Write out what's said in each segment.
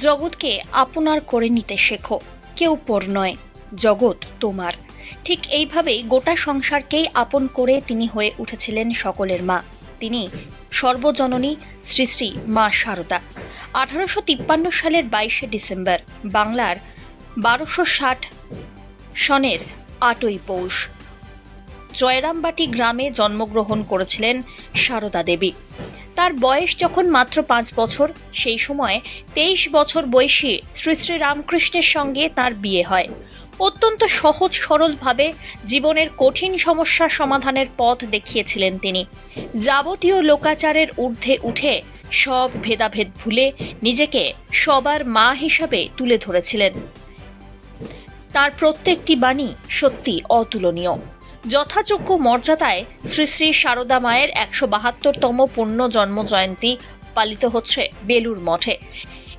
জগৎকে আপনার করে নিতে শেখো। কেউ পর নয়, জগৎ তোমার। ঠিক এইভাবেই গোটা সংসারকেই আপন করে তিনি হয়ে উঠেছিলেন সকলের মা। তিনি সর্বজননী শ্রী শ্রী মা শারদা আঠারোশো তিপ্পান্ন সালের বাইশে ডিসেম্বর, বাংলার বারোশো ষাট সনের আটই পৌষ। জয়রামবাটি গ্রামে জন্মগ্রহণ করেছিলেন সারদা দেবী। তার বয়স যখন মাত্র পাঁচ বছর, সেই সময়ে তেইশ বছর বয়সী শ্রী শ্রী রামকৃষ্ণের সঙ্গে তার বিয়ে হয়। অত্যন্ত সহজ সরলভাবে জীবনের কঠিন সমস্যা সমাধানের পথ দেখিয়েছিলেন তিনি। যাবতীয় লোকাচারের ঊর্ধ্বে উঠে সব ভেদাভেদ ভুলে নিজেকে সবার মা হিসাবে তুলে ধরেছিলেন। তার প্রত্যেকটি বাণী সত্যি অতুলনীয়। যথাযোগ্য মর্যাদায় শ্রী শ্রী সারদা মায়ের একশো বাহাত্তরতম পূর্ণ জন্ম জয়ন্তী পালিত হচ্ছে বেলুর মঠে।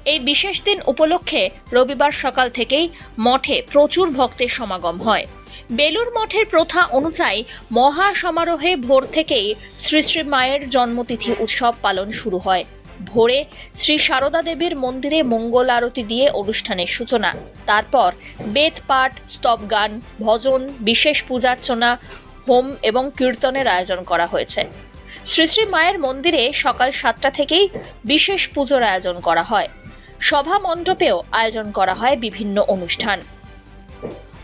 এই বিশেষ দিন উপলক্ষে রবিবার সকাল থেকেই মঠে প্রচুর ভক্তের সমাগম হয়। বেলুর মঠের প্রথা অনুযায়ী মহা সমারোহে ভোর থেকেই শ্রী শ্রী মায়ের জন্মতিথি উৎসব পালন শুরু হয়। ভোরে শ্রী সারদা দেবীর মন্দিরে মঙ্গল আরতি দিয়ে অনুষ্ঠানের সূচনা। তারপর বেদ পাঠ, স্তব গান, ভজন, বিশেষ পূজার্চনা, হোম এবং কীর্তনের আয়োজন করা হয়েছে। শ্রী শ্রী মায়ের মন্দিরে সকাল সাতটা থেকেই বিশেষ পুজোর আয়োজন করা হয়। সভা মণ্ডপেও আয়োজন করা হয় বিভিন্ন অনুষ্ঠান।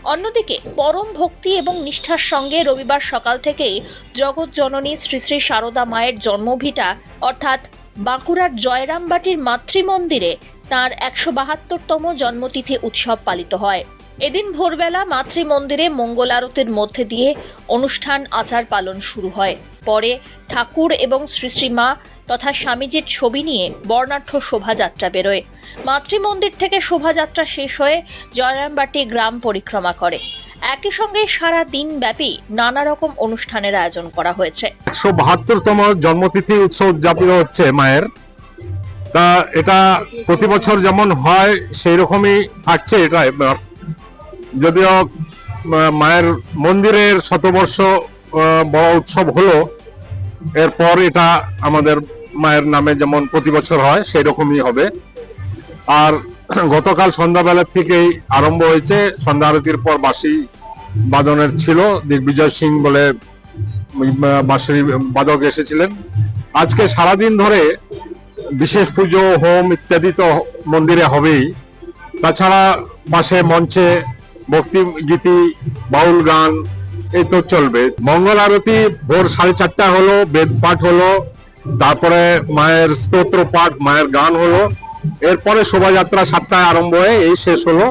অন্যদিকে পরম ভক্তি এবং নিষ্ঠার সঙ্গে রবিবার সকাল থেকেই জগৎ জননী শ্রী শ্রী সারদা মায়ের জন্মভিটা, অর্থাৎ বাঁকুড়ার জয়রামবাটির মাতৃমন্দিরে তাঁর একশো বাহাত্তরতম জন্মতিথি উৎসব পালিত হয়। এদিন ভোরবেলা মাতৃমন্দিরে মঙ্গল আরতের মধ্যে দিয়ে অনুষ্ঠান আচার পালন শুরু হয়। পরে ঠাকুর এবং শ্রী শ্রী মা তথা স্বামীজির ছবি নিয়ে বর্ণাঢ্য শোভাযাত্রা বেরোয়। মাতৃমন্দির থেকে শোভাযাত্রা শেষ হয়ে জয়রামবাটি গ্রাম পরিক্রমা করে। একই সঙ্গে সারা দিন ব্যাপী নানা রকম অনুষ্ঠানের আয়োজন করা হয়েছে। একশো বাহাত্তরতম জন্মতিথি উৎসব উদযাপিত হচ্ছে মায়ের। তা এটা প্রতি বছর যেমন হয় সেই রকমই থাকছে এটা যদিও মায়ের মন্দিরের শতবর্ষ বড় উৎসব হলো, এরপর এটা আমাদের মায়ের নামে যেমন প্রতি বছর হয় সেই রকমই হবে। আর গতকাল সন্ধ্যাবেলার থেকেই আরম্ভ হয়েছে। সন্ধ্যা আরতির পর বাসি বাদনের ছিল। দিগ্বিজয় সিং বলে বাঁশরি বাদক এসেছিলেন। আজকে সারাদিন ধরে বিশেষ পুজো, হোম ইত্যাদি তো মন্দিরে হবেই। তাছাড়া পাশে মঞ্চে ভক্তি গীতি, বাউল গান, এই তো চলবে। মঙ্গল আরতি ভোর সাড়ে চারটা হলো বেদ পাঠ হলো, তারপরে মায়ের স্তোত্র পাঠ মায়ের গান হলো। এরপরে শোভাযাত্রা সাতটায় আরম্ভ হয়ে এই শেষ হলো।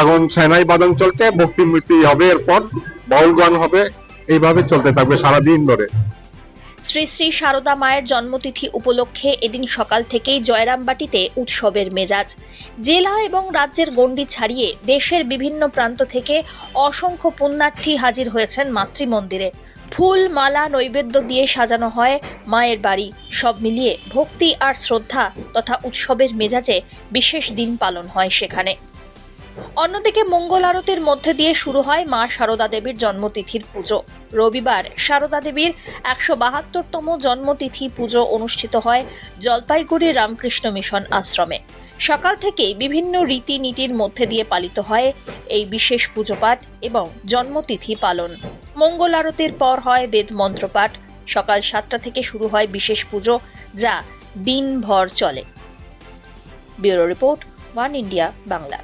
এখন সেনাই বাদন চলছে, ভক্তি মূর্তি হবে এরপর, বাউল গান হবে, এইভাবে চলতে থাকবে সারাদিন ধরে। শ্রী শ্রী সারদা মায়ের জন্মতিথি উপলক্ষে এদিন সকাল থেকেই জয়রামবাটিতে উৎসবের মেজাজ। জেলা এবং রাজ্যের গণ্ডি ছাড়িয়ে দেশের বিভিন্ন প্রান্ত থেকে অসংখ্য পুণ্যার্থী হাজির হয়েছেন মাতৃমন্দিরে। ফুল, মালা, নৈবেদ্য দিয়ে সাজানো হয় মায়ের বাড়ি। সব মিলিয়ে ভক্তি আর শ্রদ্ধা তথা উৎসবের মেজাজে বিশেষ দিন পালন হয় সেখানে। অন্যদিকে মঙ্গল আরতির মধ্যে দিয়ে শুরু হয় মা সারদা দেবীর জন্মতিথির পুজো। রবিবার সারদা দেবীর একশো বাহাত্তরতম জন্মতিথি পুজো অনুষ্ঠিত হয় জলপাইগুড়ি রামকৃষ্ণ মিশন আশ্রমে। সকাল থেকেই বিভিন্ন রীতিনীতির মধ্যে দিয়ে পালিত হয় এই বিশেষ পুজোপাঠ এবং জন্মতিথি পালন। মঙ্গল আরতির পর হয় বেদ মন্ত্রপাঠ। সকাল সাতটা থেকে শুরু হয় বিশেষ পুজো, যা দিনভর চলে। Bureau report, One India, Bangla.